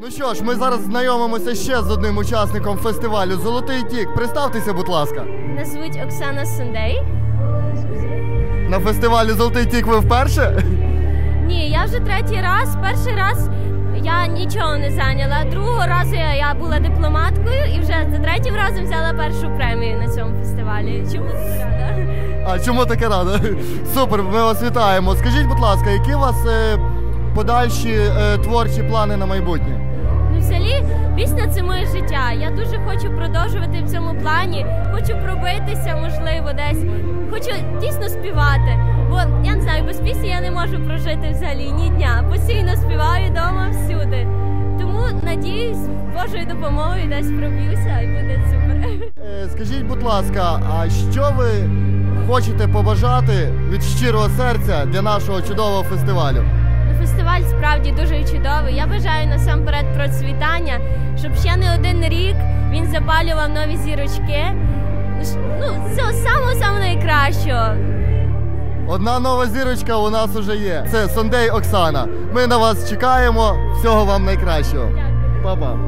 Ну що ж, ми зараз знайомимося ще з одним учасником фестивалю Золотий тік. Представтеся, будь ласка. Мене звуть Оксана Сундей. На фестивалі Золотий тік ви вперше? Ні, я вже третій раз. Перший раз я нічого не зайняла. Другого разу я, я була дипломаткою і вже за третім разом взяла першу премію на цьому фестивалі. Чому дуже рада? А чому таке рада? Супер, ми вас вітаємо. Скажіть, будь ласка, які у вас е, подальші е, творчі плани на майбутнє? Ну, взагалі, пісня це моє життя. Я дуже хочу продовжувати в цьому плані. Хочу пробитися, можливо, десь. Хочу дійсно співати. Бо я не знаю, без пісні я не можу прожити взагалі ні дня. Постійно співаю вдома всюди. Тому надіюсь, Божою допомогою десь проб'юся і буде супер. Е, скажіть, будь ласка, а що ви хочете побажати від щирого серця для нашого чудового фестивалю? Фестиваль справді дуже чудовий. Я бажаю насамперед процвітання, щоб ще не один рік він запалював нові зірочки. Ну, самого самого найкращого. Одна нова зірочка у нас уже є. Це Сондей Оксана. Ми на вас чекаємо. Всього вам найкращого. Дякую. Па-па.